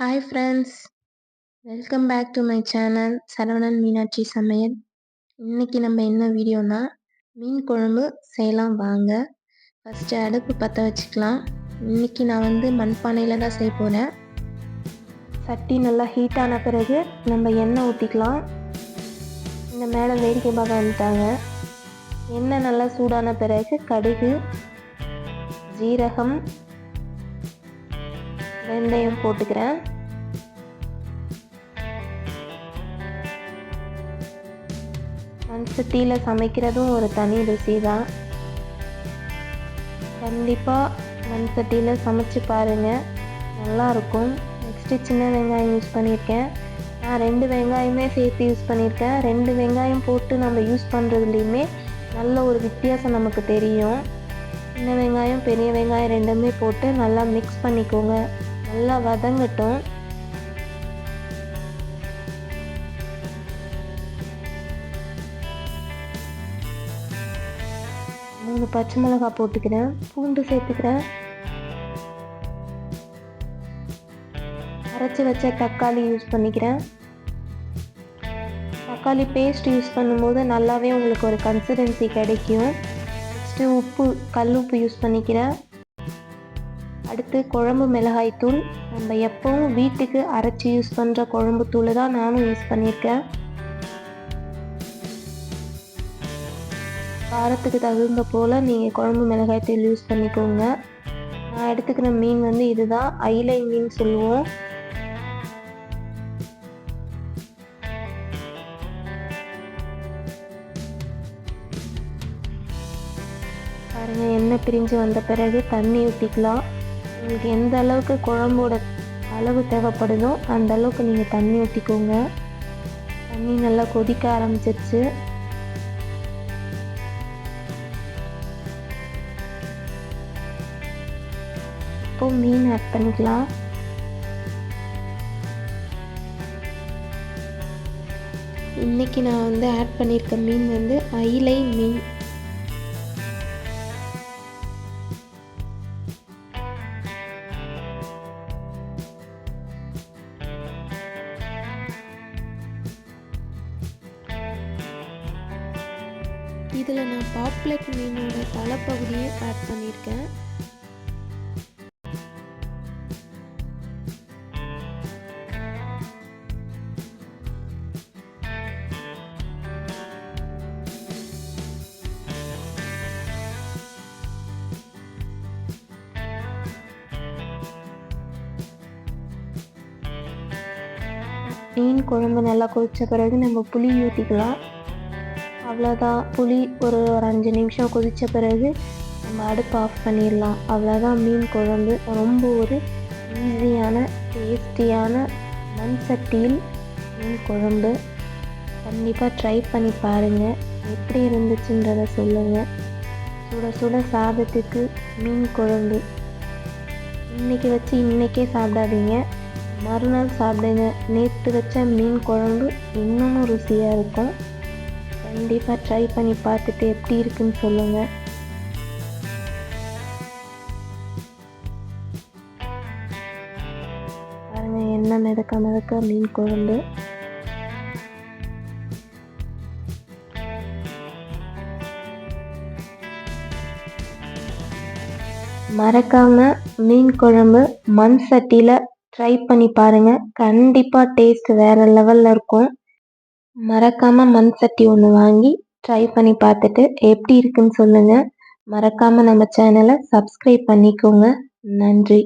Hi friends welcome back to my channel Saravanan Meenakshi சமையல் இன்றைக்கி நம்ம என்ன வீடியோனா மீன் குழம்பு செய்யலாம் வாங்க ஃபஸ்ட்டு அடுப்பு பற்ற வச்சுக்கலாம் இன்றைக்கி நான் வந்து மண்பானையில் தான் செய்ய போகிறேன் சட்டி நல்லா ஹீட் ஆன பிறகு நம்ம எண்ணெய் ஊற்றிக்கலாம் இந்த மேலே வேடிக்கை பார்க்க வந்துட்டாங்க எண்ணெய் நல்லா சூடான பிறகு கடுகு ஜீரகம் வெந்தயம் போட்டுக்கிறேன் மண் சட்டியில் சமைக்கிறதும் ஒரு தனி ருசி தான் கண்டிப்பாக மண் சட்டியில் சமைச்சு பாருங்கள் நல்லாயிருக்கும் நெக்ஸ்ட்டு சின்ன வெங்காயம் யூஸ் பண்ணியிருக்கேன் நான் ரெண்டு வெங்காயமே சேர்த்து யூஸ் பண்ணியிருக்கேன் ரெண்டு வெங்காயம் போட்டு நம்ம யூஸ் பண்ணுறதுலேயுமே நல்ல ஒரு வித்தியாசம் நமக்கு தெரியும். சின்ன வெங்காயம் பெரிய வெங்காயம் ரெண்டுமே போட்டு நல்லா மிக்ஸ் பண்ணிக்கோங்க. நல்லா வதங்கட்டும். மூணு பச்சை மிளகாய் போட்டுக்கிறேன். பூண்டு சேர்த்துக்கிறேன். அரைச்சி வச்ச தக்காளி யூஸ் பண்ணிக்கிறேன். தக்காளி பேஸ்ட் யூஸ் பண்ணும்போது நல்லாவே உங்களுக்கு ஒரு கன்சிஸ்டன்சி கிடைக்கும். நெக்ஸ்ட்டு உப்பு கல் உப்பு யூஸ் பண்ணிக்கிறேன். அடுத்து குழம்பு மிளகாய் தூள். நம்ம எப்போவும் வீட்டுக்கு அரைச்சி யூஸ் பண்ணுற குழம்பு தூள் தான் நானும் யூஸ் பண்ணியிருக்கேன். காரத்துக்கு தகுந்த போல் நீங்கள் குழம்பு மிளகாய் தூள் யூஸ் பண்ணிக்கோங்க. நான் எடுத்துக்கிற மீன் வந்து இதுதான். ஐலை மீன் சொல்லுவோம். பாருங்கள் எண்ணெய் பிரிஞ்சு வந்த பிறகு தண்ணி ஊற்றிக்கலாம் உங்களுக்கு எந்த அளவுக்கு குழம்போட அளவு தேவைப்படுதோ அந்த அளவுக்கு நீங்கள் தண்ணி ஊற்றிக்கோங்க தண்ணி நல்லா கொதிக்க ஆரம்பிச்சிருச்சு. இப்போ மீன் ஆட் பண்ணிக்கலாம். இன்னைக்கு நான் வந்து ஆட் பண்ணியிருக்க மீன் வந்து ஐலை மீன். இதில் நான் பாப்லெட் மீனோட தலைப்பகுதியை ஆட் பண்ணியிருக்கேன் மீன் குழம்பு நல்லா கொதித்த பிறகு நம்ம புளி ஊற்றிக்கலாம் அவ்வளோதான் புளி ஒரு ஒரு அஞ்சு நிமிஷம் கொதித்த பிறகு நம்ம அடுப்பு ஆஃப் பண்ணிடலாம். அவ்வளோதான் மீன் குழம்பு. ரொம்ப ஒரு ஈஸியான டேஸ்டியான மண் சட்டியில் மீன் குழம்பு. கண்டிப்பாக ட்ரை பண்ணி பாருங்கள் எப்படி இருந்துச்சுன்றதை சொல்லுங்கள் சுட சுட சாதத்துக்கு மீன் குழம்பு. இன்றைக்கி வச்சு இன்றைக்கே சாப்பிடாதீங்க. மறுநாள் சாப்பிடுங்க. நேற்று வச்ச மீன் குழம்பு இன்னமும் ருசியாக இருக்கும். கண்டிப்பாக ட்ரை பண்ணி பார்த்துட்டு எப்படி இருக்குன்னு சொல்லுங்கள் பாருங்கள் என்ன மிதக்க மிதக்க மீன் குழம்பு. மறக்காமல் மீன் குழம்பு மண் சட்டியில் ட்ரை பண்ணி பாருங்கள் கண்டிப்பாக டேஸ்ட் வேறு லெவலில் இருக்கும். மறக்காமல் மண் சட்டி ஒன்று வாங்கி ட்ரை பண்ணி பார்த்துட்டு எப்படி இருக்குன்னு சொல்லுங்கள் மறக்காமல் நம்ம சேனலை சப்ஸ்கிரைப் பண்ணிக்கோங்க. நன்றி.